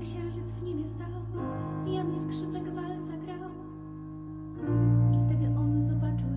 Księżyc w niebie stał, pijany skrzypek walca grał. I wtedy on zobaczył.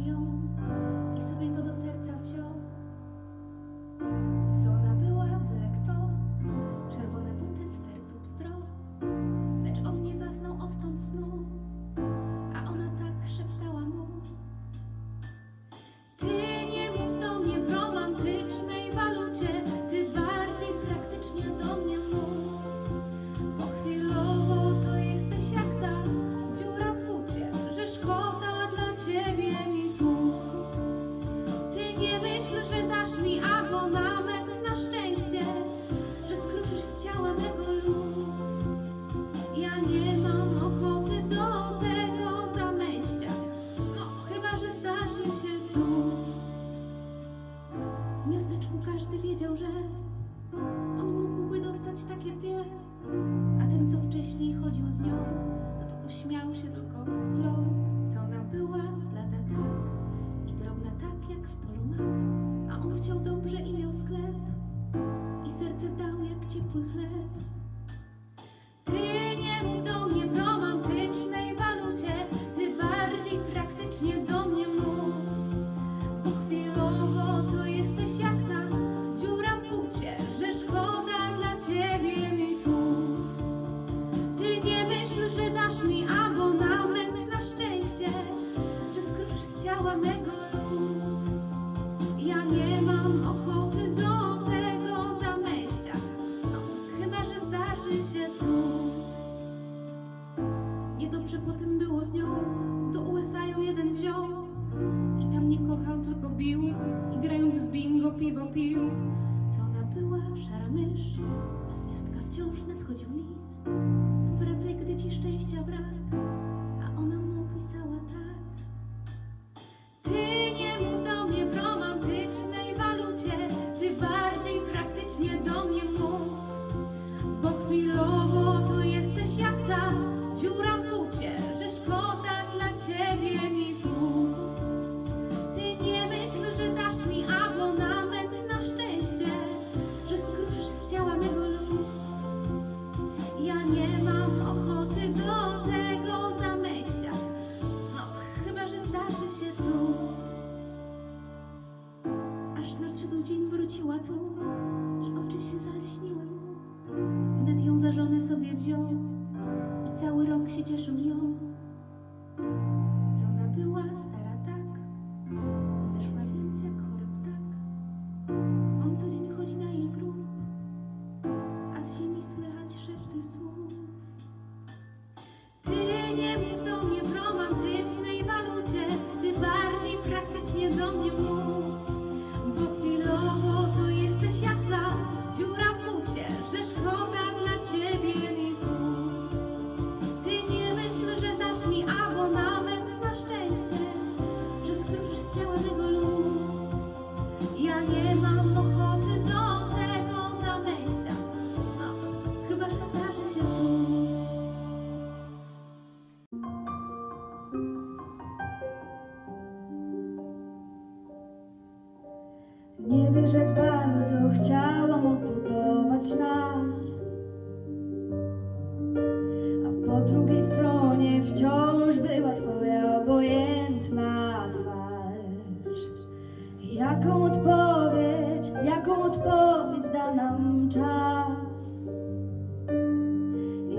kraju jeden wziął I tam nie kochał, tylko bił. I grając w bingo piwo pił. Co ona była, szara mysz A z miastka wciąż nadchodził list. Powracaj, gdy ci szczęścia brak. czas.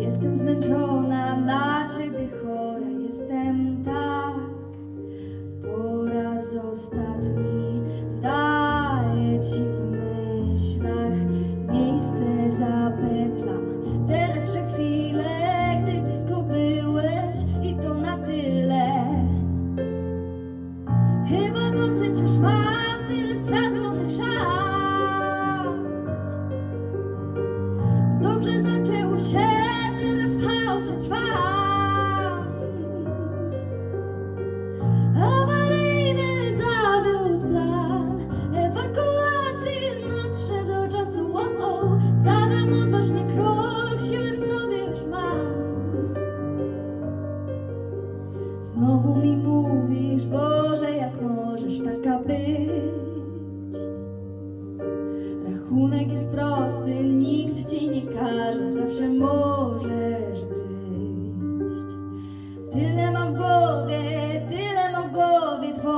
Jestem zmęczona na ciebie. Dobrze zaczęło się, teraz w chaosie trwa.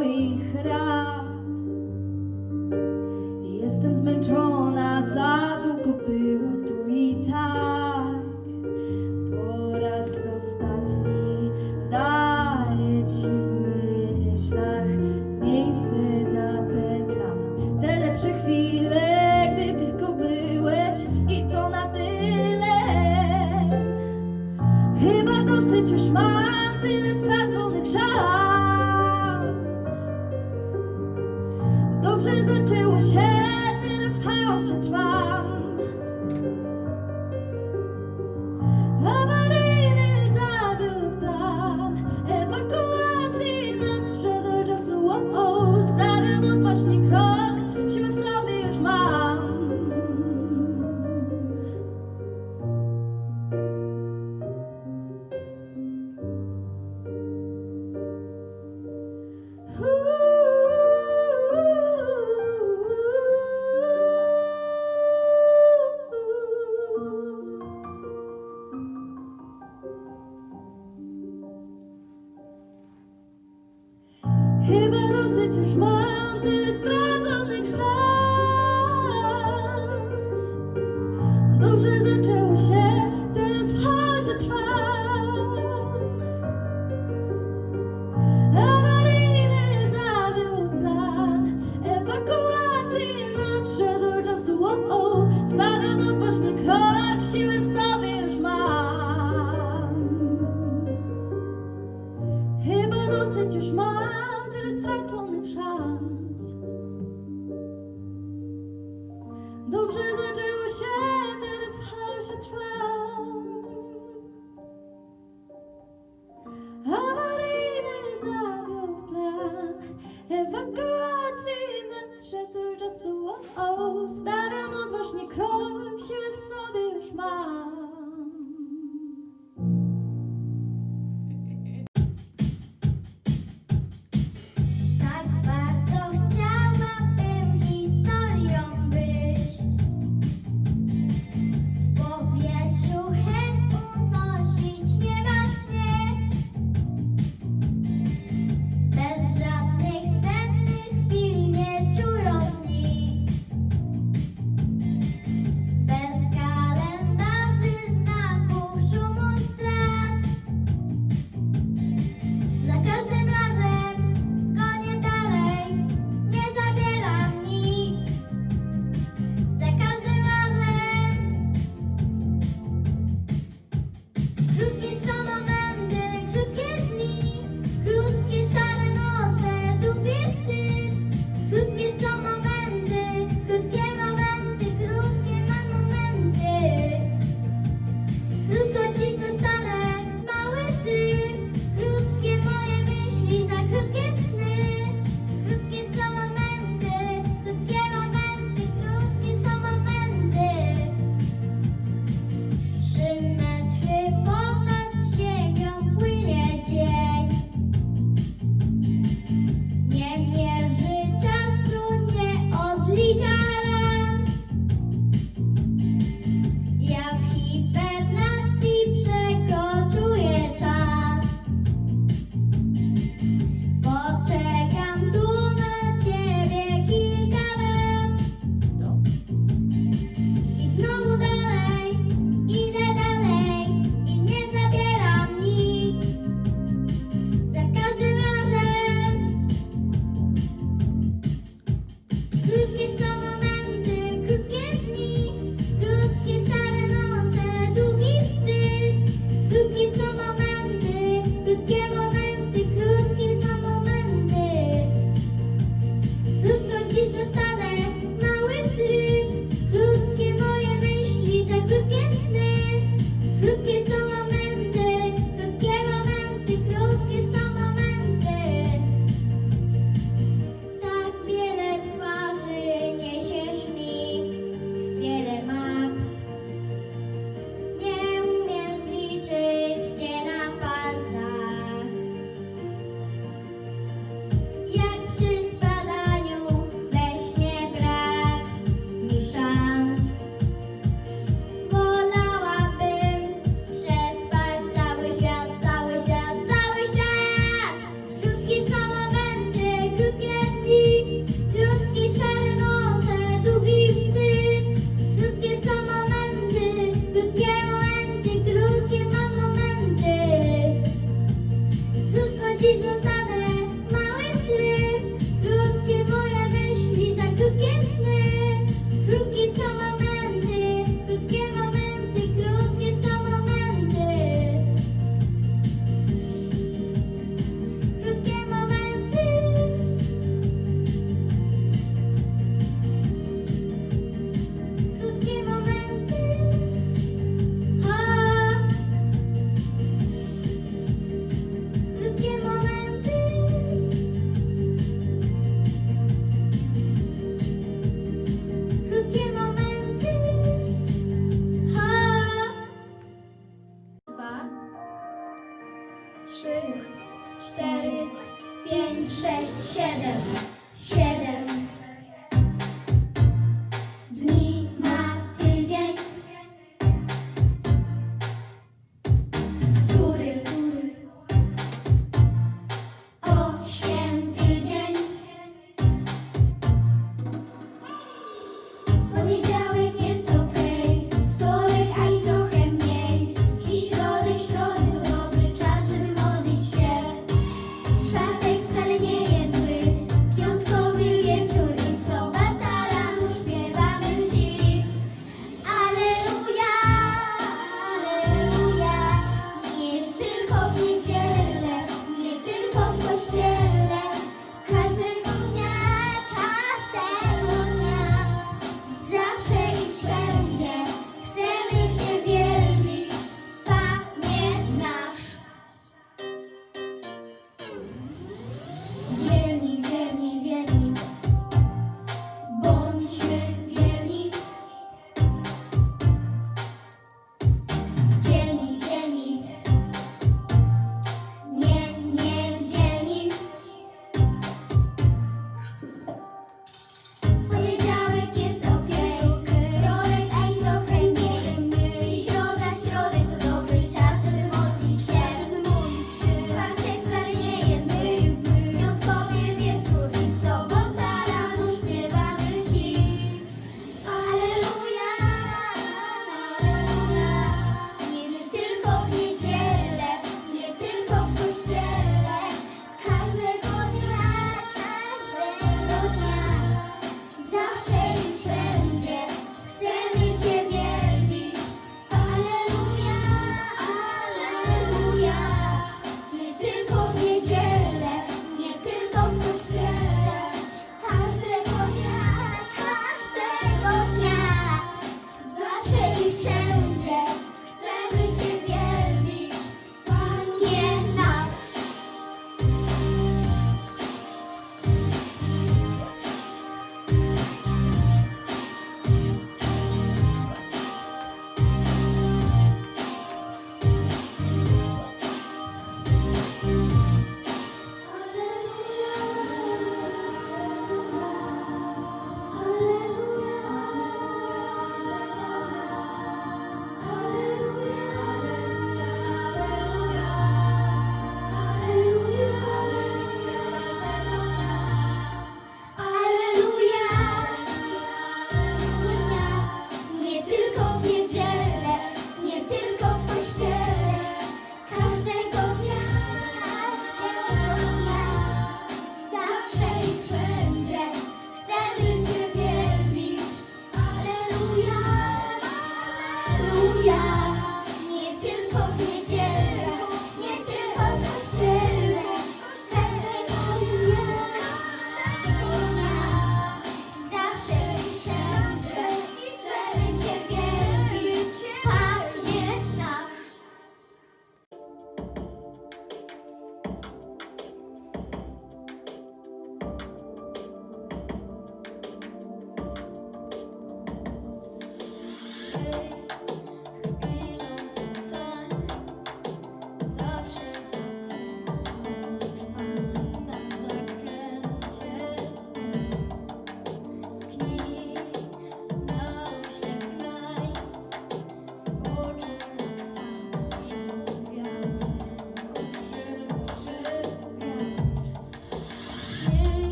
Twoich rad. Jestem zmęczona, za długo było tu i tak. Po raz ostatni daję Ci w myślach miejsce zapętlam. Te lepsze chwile, gdy blisko byłeś i to na tyle. Chyba dosyć już mam. trzy, cztery, pięć, sześć, siedem, siedem.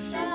Sure.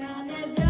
Na minha